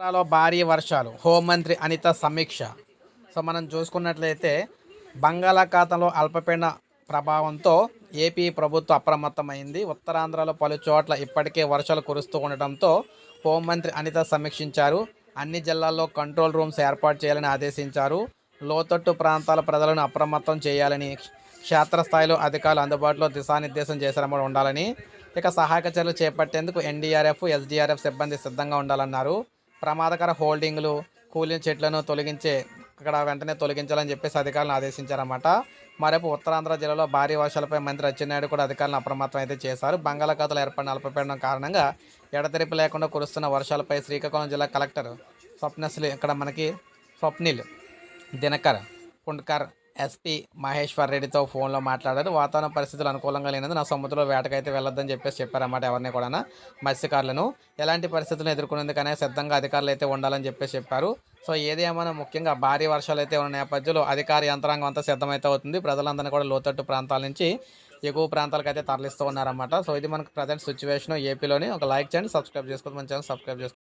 ఆంధ్రాలో భారీ వర్షాలు. హోంమంత్రి అనిత సమీక్ష. సో మనం చూసుకున్నట్లయితే బంగాళాఖాతంలో అల్పపీడన ప్రభావంతో ఏపీ ప్రభుత్వం అప్రమత్తమైంది. ఉత్తరాంధ్రలో పలు చోట్ల ఇప్పటికే వర్షాలు కురుస్తూ ఉండటంతో హోంమంత్రి అనిత సమీక్షించారు. అన్ని జిల్లాల్లో కంట్రోల్ రూమ్స్ ఏర్పాటు చేయాలని ఆదేశించారు. లోతట్టు ప్రాంతాల ప్రజలను అప్రమత్తం చేయాలని క్షేత్రస్థాయిలో అధికారులు అందుబాటులో దిశానిర్దేశం చేసిన ఉండాలని. ఇక సహాయక చర్యలు చేపట్టేందుకు ఎన్డీఆర్ఎఫ్ ఎస్డీఆర్ఎఫ్ సిబ్బంది సిద్ధంగా ఉండాలన్నారు. ప్రమాదకర హోల్డింగ్లు కూలిన చెట్లను తొలగించే ఇక్కడ వెంటనే తొలగించాలని చెప్పేసి అధికారులను ఆదేశించారన్నమాట. మరొక ఉత్తరాంధ్ర జిల్లాలో భారీ వర్షాలపై మంత్రి అచ్చెన్నాయుడు కూడా అధికారులను అప్రమత్తం అయితే చేశారు. బంగాళాఖాతంలో ఏర్పడిన అల్పపీడనం కారణంగా ఎడతెరిపి లేకుండా కురుస్తున్న వర్షాలపై శ్రీకాకుళం జిల్లా కలెక్టర్ స్వప్నశ్రీ ఇక్కడ మనకి స్వప్నిల్ దినకర్ పుండ్కర్ ఎస్పీ మహేశ్వర్ రెడ్డితో ఫోన్లో మాట్లాడారు. వాతావరణ పరిస్థితులు అనుకూలంగా లేనందున సముద్రంలో వేటకైతే వెళ్ళొద్దని చెప్పేసి చెప్పారన్నమాట ఎవరిని కూడా మత్స్యకారులను. ఎలాంటి పరిస్థితులను ఎదుర్కొనేందుకనే సిద్ధంగా అధికారులు అయితే ఉండాలని చెప్పేసి చెప్పారు. సో ఏదేమైనా ముఖ్యంగా భారీ వర్షాలు అయితే ఉన్న నేపథ్యంలో అధికార యంత్రాంగం అంతా సిద్ధమైతే అవుతుంది. ప్రజలందరినీ కూడా లోతట్టు ప్రాంతాల నుంచి ఎగువ ప్రాంతాలకు అయితే తరలిస్తూ ఉన్నారన్నమాట. సో ఇది మనకు ప్రజెంట్ సిచ్యువేషన్ ఏపీలోని ఒక లైక్ చేయండి సబ్స్క్రైబ్ చేసుకోండి మన ఛానల్ సబ్స్క్రైబ్ చేసుకోండి